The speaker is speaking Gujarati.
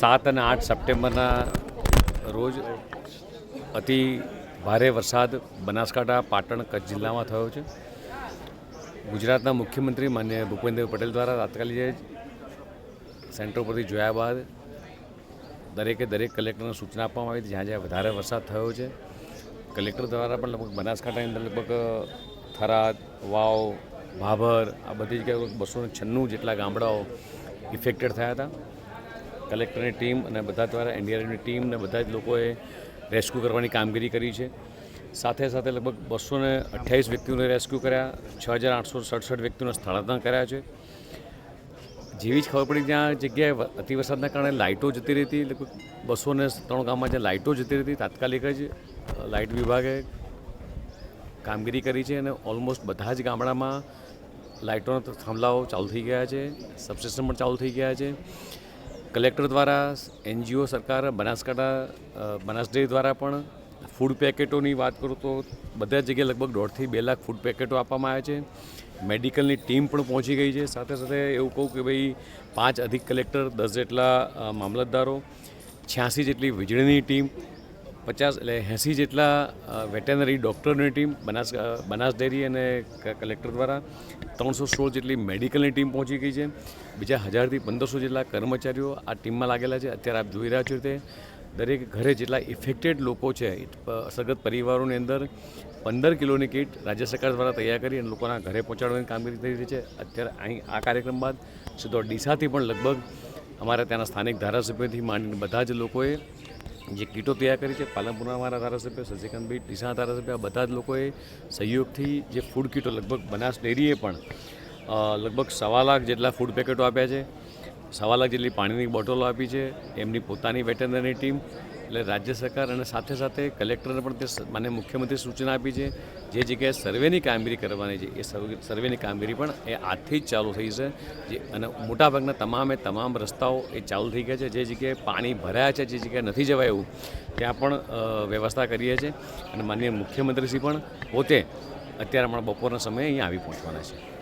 સાત અને આઠ સપ્ટેમ્બરના રોજ અતિ ભારે વરસાદ બનાસકાંઠા, પાટણ, કચ્છ જિલ્લામાં થયો છે. ગુજરાતના મુખ્યમંત્રી માન્ય ભૂપેન્દ્ર પટેલ દ્વારા તાત્કાલિક જ સેન્ટર પરથી જોયા બાદ દરેકે દરેક કલેક્ટરને સૂચના આપવામાં આવી જ્યાં જ્યાં વધારે વરસાદ થયો છે. કલેક્ટર દ્વારા પણ લગભગ બનાસકાંઠાની અંદર લગભગ થરાદ, વાવ, ભાભર, આ બધી જગ્યાએ બસો છન્નું જેટલા ગામડાઓ ઇફેક્ટેડ થયા હતા. કલેક્ટરની ટીમ અને બધા દ્વારા એનડીઆરએફની ટીમ અને બધા જ લોકોએ રેસ્ક્યુ કરવાની કામગીરી કરી છે. સાથે સાથે લગભગ બસો ને અઠ્યાવીસ વ્યક્તિઓને રેસ્ક્યુ કર્યા, છ હજાર આઠસો સડસઠ વ્યક્તિઓને સ્થળાંતર કર્યા છે. જેવી જ ખબર પડી ત્યાં જગ્યાએ અતિવરસાદના કારણે લાઇટો જતી રહી હતી લગભગ બસો ને ત્રણ ગામમાં જ્યાં લાઇટો જતી રહી હતી તાત્કાલિક જ લાઇટ વિભાગે કામગીરી કરી છે અને ઓલમોસ્ટ બધા જ ગામડામાં લાઇટોના થાંભલાઓ ચાલુ થઈ ગયા છે, સબસ્ટેશન પણ ચાલુ થઈ ગયા છે. કલેક્ટર દ્વારા, એનજીઓ સરકાર, બનાસકાંઠા બનાસ ડેરી દ્વારા પણ ફૂડ પેકેટોની વાત કરું તો બધા જગ્યાએ લગભગ દોઢથી બે લાખ ફૂડ પેકેટો આપવામાં આવ્યા છે. મેડિકલની ટીમ પણ પહોંચી ગઈ છે. સાથે સાથે એવું કહું કે ભાઈ, પાંચ અધિક કલેક્ટર, દસ જેટલા મામલતદારો, છ્યાસી જેટલી વીજળીની ટીમ પચાસ એટલે એંસી જેટલા વેટેનરી ડૉક્ટરની ટીમ, બનાસ બનાસ ડેરી અને કલેક્ટર દ્વારા ત્રણસો સોળ જેટલી મેડિકલની ટીમ પહોંચી ગઈ છે. બીજા હજારથી પંદરસો જેટલા કર્મચારીઓ આ ટીમમાં લાગેલા છે. અત્યારે આપ જોઈ રહ્યા છો તે દરેક ઘરે જેટલા ઇફેક્ટેડ લોકો છે અસરગ્રસ્ત પરિવારોની અંદર પંદર કિલોની કીટ રાજ્ય સરકાર દ્વારા તૈયાર કરી અને લોકોના ઘરે પહોંચાડવાની કામગીરી થઈ રહી છે. અત્યારે અહીં આ કાર્યક્રમ બાદ સીધો ડીસાથી પણ લગભગ અમારા ત્યાંના સ્થાનિક ધારાસભ્યોથી માંડીને બધા જ લોકોએ જે કીટો તૈયાર કરી છે, પાલનપુરના મારા ધારાસભ્ય શશિકાંતભાઈ ડીસા ધારાસભ્ય, આ બધા જ લોકોએ સહયોગથી જે ફૂડ કીટો, લગભગ બનાસ ડેરીએ પણ લગભગ સવા લાખ જેટલા ફૂડ પેકેટો આપ્યા છે. સવા લાખ જેટલી પાણીની બોટલો આપી છે, એમની પોતાની વેટરનરી ટીમ, એટલે રાજ્ય સરકાર અને સાથે સાથે કલેક્ટરને પણ તે માન્ય મુખ્યમંત્રી સૂચના આપી છે, જે જગ્યાએ સર્વેની કામગીરી કરવાની છે, એ સર્વે- સર્વેની કામગીરી પણ એ આજથી જ ચાલુ થઈ છે, જે, અને મોટાભાગના તમામે તમામ રસ્તાઓ એ ચાલુ થઈ ગયા છે, જે જગ્યાએ પાણી ભરાયા છે, જે જગ્યાએ નથી જવાય એવું, ત્યાં પણ વ્યવસ્થા કરીએ છીએ, અને માનનીય મુખ્યમંત્રીશ્રી પણ પોતે અત્યારે હમણાં બપોરના સમયે અહીંયા આવી પહોંચવાના છે.